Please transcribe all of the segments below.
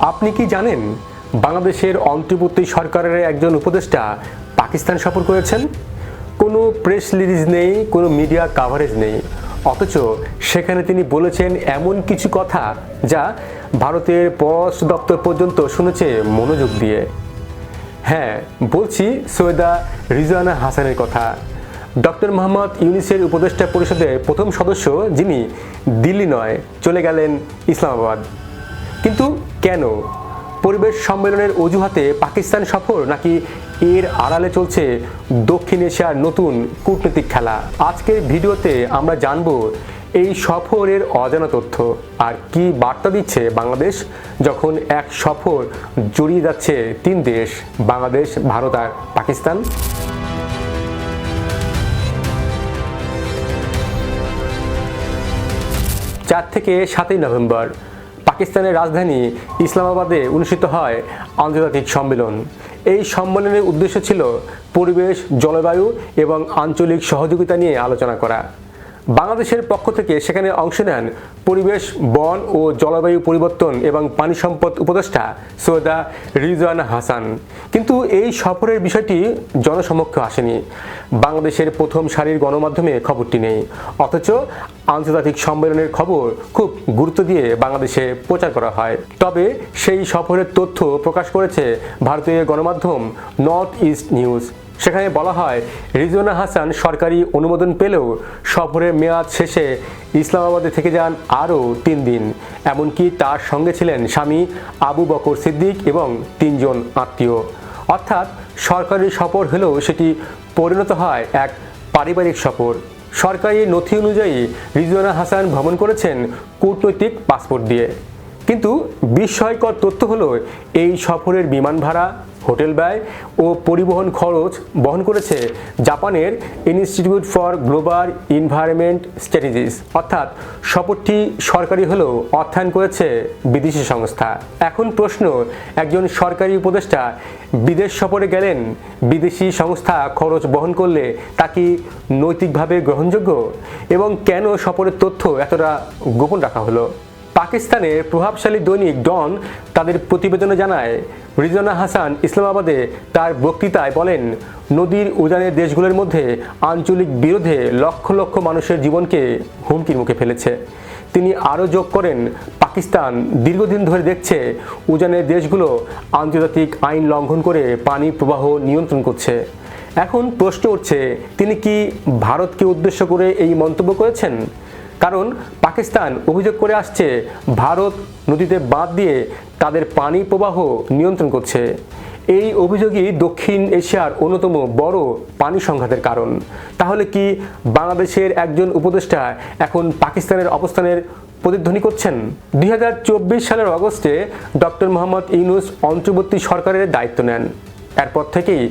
আপনি কি জানেন বাংলাদেশের অন্তর্বর্তী সরকারের একজন উপদেষ্টা পাকিস্তান সফর করেছেন? কোনো প্রেস রিলিজ নেই, কোনো মিডিয়া কাভারেজ নেই। অথচ সেখানে তিনি বলেছেন এমন কিছু কথা যা ভারতের পররাষ্ট্র দপ্তর পর্যন্ত শুনেছে মনোযোগ দিয়ে। হ্যাঁ বলছি সৈয়দা রিজওয়ানা হাসানের কথা। ডক্টর মোহাম্মদ ইউনিসের উপদেষ্টা পরিষদের প্রথম সদস্য যিনি দিল্লি নয়, চলে গেলেন ইসলামাবাদ। কিন্তু কেন? পরিবেশ সম্মেলনের অজুহাতে পাকিস্তান সফর নাকি এর আড়ালে চলছে দক্ষিণ এশিয়ার নতুন কূটনৈতিক খেলা? আজকের ভিডিওতে আমরা জানব এই সফরের অজানা তথ্য। আর কি বার্তা দিচ্ছে বাংলাদেশ যখন এক সফর জড়িয়ে যাচ্ছে তিন দেশ, বাংলাদেশ, ভারত আর পাকিস্তান? চার থেকে সাতই নভেম্বর পাকিস্তানের রাজধানী ইসলামাবাদে অনুষ্ঠিত হয় আন্তর্জাতিক সম্মেলন। এই সম্মেলনের উদ্দেশ্য ছিল পরিবেশ, জলবায়ু এবং আঞ্চলিক সহযোগিতা নিয়ে আলোচনা করা। বাংলাদেশের পক্ষ থেকে সেখানে অংশ নেন পরিবেশ, বন ও জলবায়ু পরিবর্তন এবং পানি সম্পদ উপদেষ্টা সৈয়দা রিজওয়ানা হাসান। কিন্তু এই সফরের বিষয়টি জনসমক্ষে আসেনি। বাংলাদেশের প্রথম সারির গণমাধ্যমে খবরটি নেই। অথচ আন্তর্জাতিক সম্মেলনের খবর খুব গুরুত্ব দিয়ে বাংলাদেশে প্রচার করা হয়। তবে সেই সফরের তথ্য প্রকাশ করেছে ভারতীয় গণমাধ্যম নর্থ ইস্ট নিউজ। সেখানে বলা হয়, রিজওয়ানা হাসান সরকারি অনুমোদন পেলেও সফরের মেয়াদ শেষে ইসলামাবাদে থেকে যান আরও তিন দিন। এমনকি তার সঙ্গে ছিলেন স্বামী আবু বকর সিদ্দিক এবং তিনজন আত্মীয়। অর্থাৎ সরকারি সফর হলেও সেটি পরিণত হয় এক পারিবারিক সফর। সরকারি নথি অনুযায়ী রিজওয়ানা হাসান ভ্রমণ করেছেন কূটনৈতিক পাসপোর্ট দিয়ে। কিন্তু বিস্ময়কর তথ্য হলো, এই সফরের বিমান ভাড়া হোটেল ব্যয় ও পরিবহন খরচ বহন করেছে জাপানের Institute for Global Environment Strategies অর্থাৎ সফরটি সরকারি হলেও অর্থায়ন করেছে বিদেশি সংস্থা। এখন প্রশ্ন, একজন সরকারি উপদেষ্টা বিদেশ সফরে গেলেন, বিদেশি সংস্থা খরচ বহন করলে তা কি নৈতিকভাবে গ্রহণযোগ্য? এবং কেন সফরের তথ্য এতটা গোপন রাখা হলো? পাকিস্তানের প্রভাবশালী দৈনিক ডন তাদের প্রতিবেদনে জানায়, রিজওয়ানা হাসান ইসলামাবাদে তার বক্তৃতায় বলেন, নদীর উজানের দেশগুলোর মধ্যে আঞ্চলিক বিরোধে লক্ষ লক্ষ মানুষের জীবনকে হুমকির মুখে ফেলেছে। তিনি আরও যোগ করেন, পাকিস্তান দীর্ঘদিন ধরে দেখছে উজানের দেশগুলো আন্তর্জাতিক আইন লঙ্ঘন করে পানি প্রবাহ নিয়ন্ত্রণ করছে। এখন প্রশ্ন উঠছে, তিনি কি ভারতকে উদ্দেশ্য করে এই মন্তব্য করেছেন? কারণ পাকিস্তান অভিযোগ করে আসছে, ভারত নদীতে বাঁধ দিয়ে তাদের পানি প্রবাহ নিয়ন্ত্রণ করছে। এই অভিযোগই দক্ষিণ এশিয়ার অন্যতম বড় পানি সংঘাতের কারণ। তাহলে কি বাংলাদেশের একজন উপদেষ্টা এখন পাকিস্তানের অবস্থানের প্রতিধ্বনি করছেন? দুই হাজার চব্বিশ সালের অগস্টে ডক্টর মোহাম্মদ ইউনুস অন্তর্বর্তী সরকারের দায়িত্ব নেন। এরপর থেকেই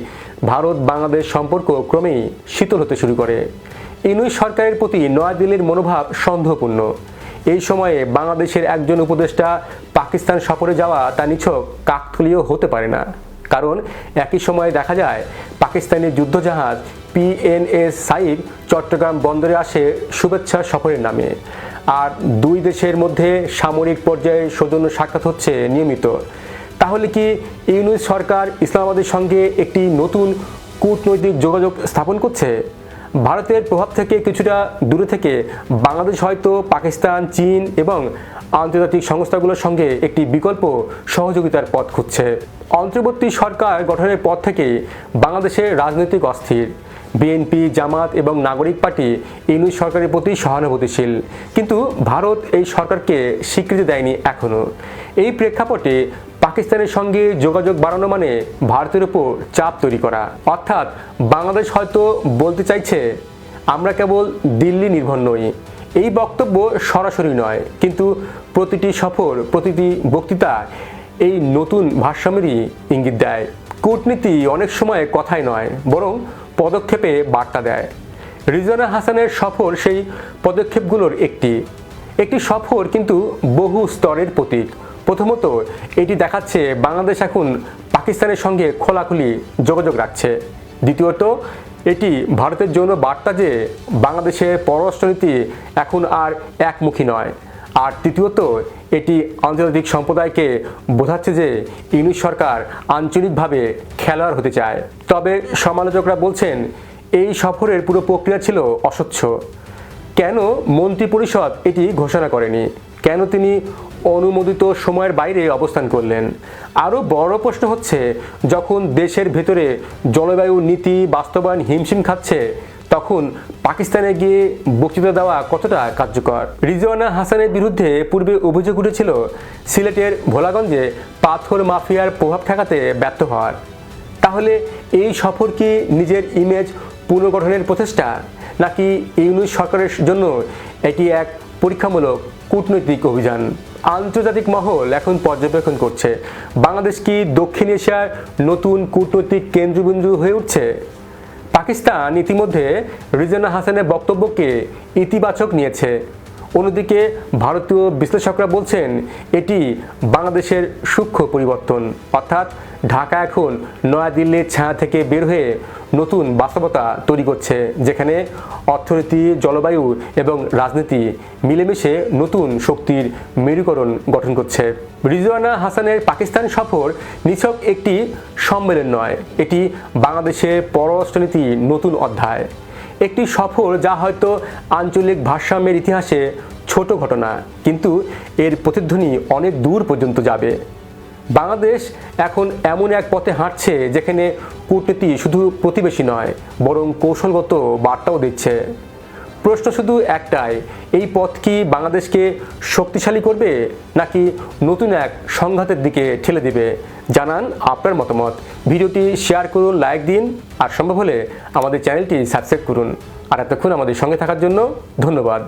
ভারত বাংলাদেশ সম্পর্ক ক্রমেই শীতল হতে শুরু করে। ইনুই সরকারের প্রতি নয়াদিল্লির মনোভাব সন্দেহপূর্ণ। এই সময়ে বাংলাদেশের একজন উপদেষ্টা পাকিস্তান সফরে যাওয়া তা নিছক কাকতলীয় হতে পারে না। কারণ একই সময়ে দেখা যায়, পাকিস্তানি যুদ্ধজাহাজ পিএনএস সাইব চট্টগ্রাম বন্দরে আসে শুভেচ্ছা সফরের নামে। আর দুই দেশের মধ্যে সামরিক পর্যায়ে সৌজন্য সাক্ষাৎ হচ্ছে নিয়মিত। তাহলে কি ইউনুস সরকার ইসলামাবাদের সঙ্গে একটি নতুন কূটনৈতিক যোগাযোগ স্থাপন করছে? ভারতের প্রভাব থেকে কিছুটা দূরে থেকে বাংলাদেশ হয়তো পাকিস্তান, চীন এবং আন্তর্জাতিক সংস্থাগুলোর সঙ্গে একটি বিকল্প সহযোগিতার পথ খুঁজছে। অন্তর্বর্তী সরকার গঠনের পর থেকে বাংলাদেশের রাজনৈতিক অস্থির। বিএনপি, জামাত এবং নাগরিক পার্টি ইউনুস সরকারের প্রতি সহানুভূতিশীল। কিন্তু ভারত এই সরকারকে স্বীকৃতি দেয়নি এখনও এই প্রেক্ষাপটে পাকিস্তানের সঙ্গে যোগাযোগ বাড়ানো মানে ভারতের উপর চাপ তৈরি করা। অর্থাৎ বাংলাদেশ হয়তো বলতে চাইছে, আমরা কেবল দিল্লি নির্ভর নই। এই বক্তব্য সরাসরি নয়, কিন্তু প্রতিটি সফর, প্রতিটি বক্তৃতা এই নতুন ভারসাম্যেরই ইঙ্গিত দেয়। কূটনীতি অনেক সময় কথাই নয়, বরং পদক্ষেপে বার্তা দেয়। রিজওয়ানা হাসানের সফর সেই পদক্ষেপগুলোর একটি। একটি সফর কিন্তু বহু স্তরের প্রতীক। প্রথমত, এটি দেখাচ্ছে বাংলাদেশ এখন পাকিস্তানের সঙ্গে খোলাখুলি যোগাযোগ রাখছে। দ্বিতীয়ত, এটি ভারতের জন্য বার্তা যে বাংলাদেশের পররাষ্ট্রনীতি এখন আর একমুখী নয়। আর তৃতীয়ত, এটি আন্তর্জাতিক সম্প্রদায়কে বোঝাচ্ছে যে ইউনিশ সরকার আঞ্চলিকভাবে খেলোয়াড় হতে চায়। তবে সমালোচকরা বলছেন, এই সফরের পুরো প্রক্রিয়া ছিল অস্বচ্ছ। কেন মন্ত্রিপরিষদ এটি ঘোষণা করেনি? কেন তিনি অনুমোদিত সময়ের বাইরে অবস্থান করলেন? আরও বড় প্রশ্ন হচ্ছে, যখন দেশের ভেতরে জলবায়ু নীতি বাস্তবায়ন হিমশিম খাচ্ছে, তখন পাকিস্তানে গিয়ে বক্তৃতা দেওয়া কতটা কার্যকর? রিজওয়ানা হাসানের বিরুদ্ধে পূর্বে অভিযোগ উঠেছিল, সিলেটের ভোলাগঞ্জে পাথর মাফিয়ার প্রভাব ঠেকাতে ব্যর্থ হওয়ার। তাহলে এই সফর কি নিজের ইমেজ পুনর্গঠনের প্রচেষ্টা, নাকি ইউনিশ সরকারের জন্য এটি এক পরীক্ষামূলক কূটনৈতিক অভিযান? আন্তর্জাতিক মহল এখন পর্যবেক্ষণ করছে। বাংলাদেশ কি দক্ষিণ এশিয়ার নতুন কূটনৈতিক কেন্দ্রবিন্দু হয়ে উঠছে? পাকিস্তান ইতিমধ্যে রিজানা হাসানের বক্তব্যকে ইতিবাচক নিয়েছে। অন্যদিকে ভারতীয় বিশ্লেষকরা বলছেন, এটি বাংলাদেশের সূক্ষ্ম পরিবর্তন। অর্থাৎ ঢাকা এখন নয়াদিল্লির ছায়া থেকে বের হয়ে নতুন বাস্তবতা তৈরি করছে, যেখানে অর্থনীতি, জলবায়ু এবং রাজনীতি মিলেমিশে নতুন শক্তির মেরুকরণ গঠন করছে। রিজওয়ানা হাসানের পাকিস্তান সফর নিছক একটি সম্মেলন নয়, এটি বাংলাদেশের পররাষ্ট্রনীতির নতুন অধ্যায়। একটি সফর যা হয়তো আঞ্চলিক ভারসাম্যের ইতিহাসে ছোট ঘটনা, কিন্তু এর প্রতিধ্বনি অনেক দূর পর্যন্ত যাবে। বাংলাদেশ এখন এমন এক পথে হাঁটছে যেখানে কূটনীতি শুধু প্রতিবেশী নয়, বরং কৌশলগত বার্তাও দিচ্ছে। প্রশ্ন শুধু একটাই, এই পথ কি বাংলাদেশকে শক্তিশালী করবে নাকি নতুন এক সংঘাতের দিকে ঠেলে দিবে? জানান আপনার মতামত। ভিডিওটি শেয়ার করুন, লাইক দিন, আর সম্ভব হলে আমাদের চ্যানেলটি সাবস্ক্রাইব করুন। আর এতক্ষণ আমাদের সঙ্গে থাকার জন্য ধন্যবাদ।